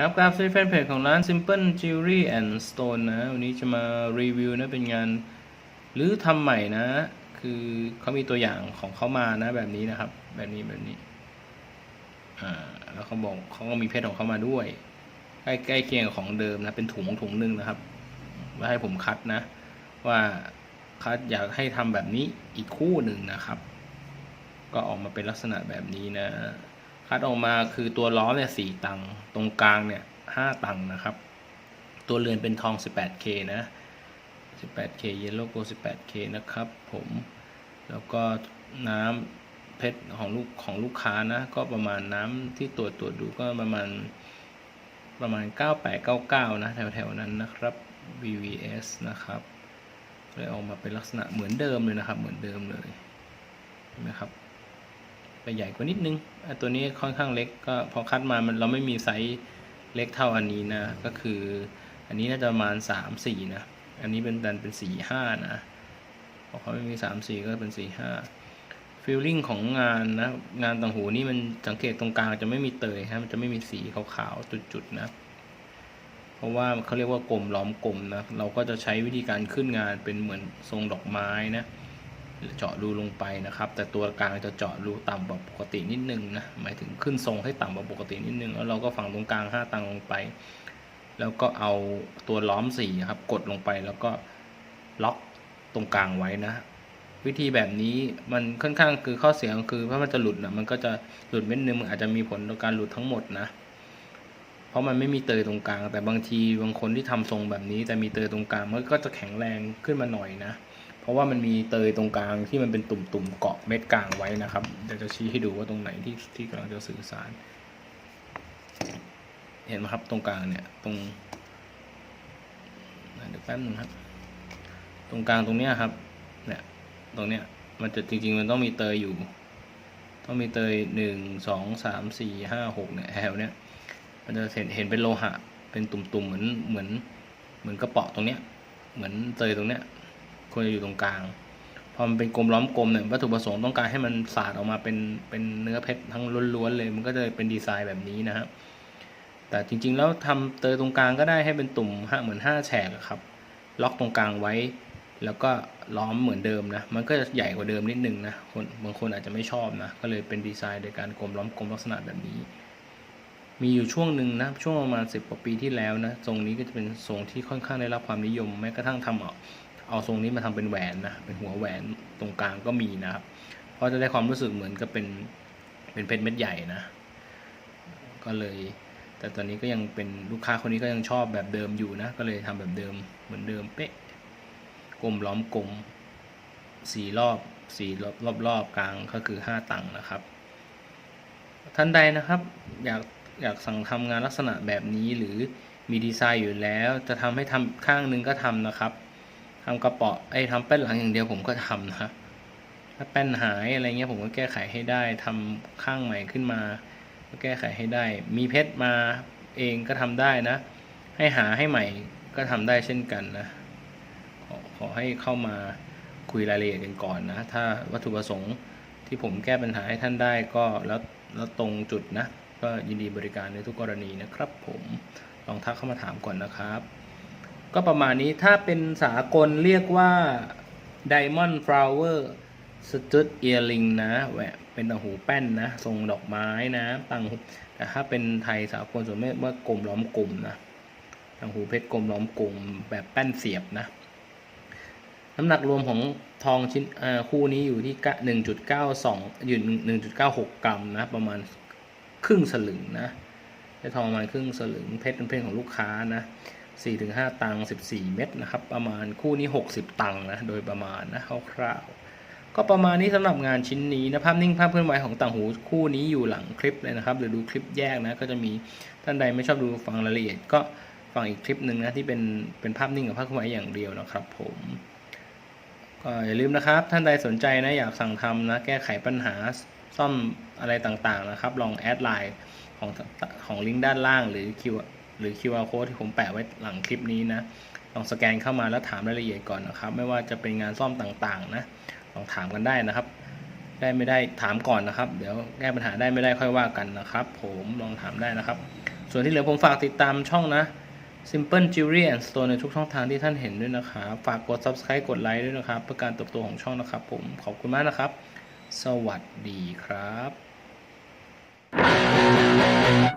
ครับกราฟซีแฟนเพจของร้าน Simple Jewelry and Stone นะ วันนี้จะมารีวิวนะ เป็นงานหรือทำใหม่นะ คือเขามีตัวอย่างของเขามานะ แบบนี้นะครับ แบบนี้แบบนี้อ่าแล้วเขาบอกเขาก็มีเพชรของเขามาด้วย ใกล้ใกล้เคียงของเดิมนะ เป็นถุงถุงหนึ่งนะครับแล้วให้ผมคัดนะ ว่าคัดอยากให้ทำแบบนี้อีกคู่หนึ่งนะครับ ก็ออกมาเป็นลักษณะแบบนี้นะ คัดออกมาคือตัวล้อเนี่ยสี่ตังค์ตรงกลางเนี่ยห้าตังค์นะครับ ตัวเรือนเป็นทอง 18K นะ 18K Yellow Gold 18K นะครับผมแล้วก็น้ำเพชรของลูกของลูกค้านะ ก็ประมาณน้ำที่ตรวจตรวจดูก็ประมาณประมาณ 9899 นะ แถวๆ นั้นนะครับ VVS นะครับเลยออกมาเป็นลักษณะเหมือนเดิมเลยนะครับ เหมือนเดิมเลยเห็นไหมครับ ไปใหญ่กว่านิดนึง ตัวนี้ค่อนข้างเล็กก็พอคัดมามันเราไม่มีไซส์เล็กเท่าอันนี้นะ ก็คืออันนี้น่าจะประมาณสามสี่นะ อันนี้เป็นดันเป็นสี่ห้านะพอเขาไม่มีสามสี่ก็เป็นสี่ห้าฟิลลิ่งของงานนะ งานต่างหูนี่มันสังเกตตรงกลางจะไม่มีเตยครับมันจะไม่มีสีขาวๆจุดๆนะ เพราะว่าเขาเรียกว่ากลมล้อมกลมนะ เราก็จะใช้วิธีการขึ้นงานเป็นเหมือนทรงดอกไม้นะ เจาะรูลงไปนะครับ แต่ตัวกลางจะเจาะรูต่ำกว่าปกตินิดนึงนะหมายถึงขึ้นทรงให้ต่ำกว่าปกตินิดนึงแล้วเราก็ฝังตรงกลางห้าตังลงไป แล้วก็เอาตัวล้อมสีครับ กดลงไปแล้วก็ล็อกตรงกลางไว้นะ วิธีแบบนี้มันค่อนข้างคือข้อเสียคือถ้ามันจะหลุดนะมันก็จะหลุดเม็ดนึงมันอาจจะมีผลต่อการหลุดทั้งหมดนะเพราะมันไม่มีเตยตรงกลาง แต่บางทีบางคนที่ทำทรงแบบนี้ แต่มีเตยตรงกลางมันก็จะแข็งแรงขึ้นมาหน่อยนะ เพราะว่ามันมีเตยตรงกลางที่มันเป็นตุ่มๆเกาะเม็ดกลางไว้นะครับเดี๋ยวจะชี้ให้ดูว่าตรงไหนที่ที่กำลังจะสื่อสาร เห็นไหมครับตรงกลางเนี่ยตรงเดี๋ยวแป๊บนึงครับ ตรงกลางตรงเนี้ยครับเนี่ยตรงเนี้ยมันจะจริง ๆ มันต้องมีเตยอยู่ ต้องมีเตยหนึ่งสองสามสี่ห้าหกเนี่ยแถวเนี้ยมันจะเห็นเห็นเป็นโลหะ เป็นตุ่มๆเหมือนเหมือน เหมือนกระเป๋อตรงเนี้ย เหมือนเตยตรงเนี้ย ควรจะอยู่ตรงกลาง พอมันเป็นกลมล้อมกลมเนี่ยวัตถุประสงค์ต้องการให้มันสาดออกมาเป็นเป็นเนื้อเพชรทั้งล้วนๆเลย มันก็จะเป็นดีไซน์แบบนี้นะครับแต่จริงๆแล้วทำเตยตรงกลางก็ได้ให้เป็นตุ่มห้าเหมือนห้าแฉกครับ ล็อกตรงกลางไว้ แล้วก็ล้อมเหมือนเดิมนะ มันก็จะใหญ่กว่าเดิมนิดนึงนะคนบางคนอาจจะไม่ชอบนะ ก็เลยเป็นดีไซน์โดยการกลมล้อมกลมลักษณะแบบนี้ มีอยู่ช่วงหนึ่งนะ ช่วงประมาณสิบกว่าปีที่แล้วนะ ทรงนี้ก็จะเป็นทรงที่ค่อนข้างได้รับความนิยม แม้กระทั่งทำเอา เอาทรงนี้มาทำเป็นแหวนนะเป็นหัวแหวนตรงกลางก็มีนะครับ เพราะจะได้ความรู้สึกเหมือนกับเป็นเป็นเพชรเม็ดใหญ่นะ ก็เลย แต่ตอนนี้ก็ยังเป็นลูกค้าคนนี้ก็ยังชอบแบบเดิมอยู่นะ ก็เลยทำแบบเดิมเหมือนเดิมเป๊ะกลมล้อมกลมสี่รอบสี่รอบรอบรอบกลางก็คือห้าตังค์นะครับ ท่านใดนะครับ อยากอยากสั่งทำงานลักษณะแบบนี้หรือมีดีไซน์อยู่แล้ว จะทำให้ทำข้างนึงก็ทำนะครับ ทำกระเป๋อไอ้ทำแป้นหลังอย่างเดียวผมก็ทำนะถ้าแป้นหายอะไรเงี้ยผมก็แก้ไขให้ได้ทำข้างใหม่ขึ้นมา ก็แก้ไขให้ได้ มีเพชรมาเองก็ทำได้นะ ให้หาให้ใหม่ก็ทำได้เช่นกันนะขอขอให้เข้ามาคุยรายละเอียดกันก่อนนะ ถ้าวัตถุประสงค์ที่ผมแก้ปัญหาให้ท่านได้ก็แล้วแล้วตรงจุดนะ ก็ยินดีบริการในทุกกรณีนะครับผมลองทักเข้ามาถามก่อนนะครับ ก็ประมาณนี้ถ้าเป็นสากลเรียกว่า Diamond Flower Stud Earring นะแหวะเป็นต่างหูแป้นนะทรงดอกไม้นะต่างหูแต่ถ้าเป็นไทยสากลส่วนมากว่ากลมล้อมกลมนะต่างหูเพชรกลมล้อมกลมแบบแป้นเสียบนะน้ำหนักรวมของทองชิ้นคู่นี้อยู่ที่หนึ่งจุดเก้าสองอยู่หนึ่งจุดเก้าหกกรัมนะ ประมาณครึ่งสลึงนะได้ทองประมาณครึ่งสลึงเพชรเป็นเพชรของลูกค้านะ สี่ถึงห้าตังสิบสี่เม็ดนะครับ ประมาณคู่นี้หกสิบตังค์นะ โดยประมาณนะคร่าวๆก็ประมาณนี้สำหรับงานชิ้นนี้นะ ภาพนิ่งภาพเคลื่อนไหวของต่างหูคู่นี้อยู่หลังคลิปเลยนะครับ หรือดูคลิปแยกนะ ก็จะมีท่านใดไม่ชอบดูฟังรายละเอียด ก็ฟังอีกคลิปหนึ่งนะ ที่เป็นเป็นภาพนิ่งกับภาพเคลื่อนไหวอย่างเดียวนะครับ ผมก็อย่าลืมนะครับ ท่านใดสนใจนะอยากสั่งทำนะแก้ไขปัญหาซ่อมอะไรต่างๆนะครับ ลองแอดไลน์ของของลิงก์ด้านล่างหรือคิว หรือ QR code ที่ผมแปะไว้หลังคลิปนี้นะลองสแกนเข้ามาแล้วถามรายละเอียดก่อนนะครับ ไม่ว่าจะเป็นงานซ่อมต่างๆนะลองถามกันได้นะครับ ได้ไม่ได้ถามก่อนนะครับ เดี๋ยวแก้ปัญหาได้ไม่ได้ค่อยว่ากันนะครับ ผมลองถามได้นะครับ ส่วนที่เหลือผมฝากติดตามช่องนะ Simple Jewelry and Store ในทุกช่องทางที่ท่านเห็นด้วยนะครับ ฝากกด subscribe กดไลค์ด้วยนะครับ เพื่อการเติบโตของช่องนะครับ ผมขอบคุณมากนะครับ สวัสดีครับ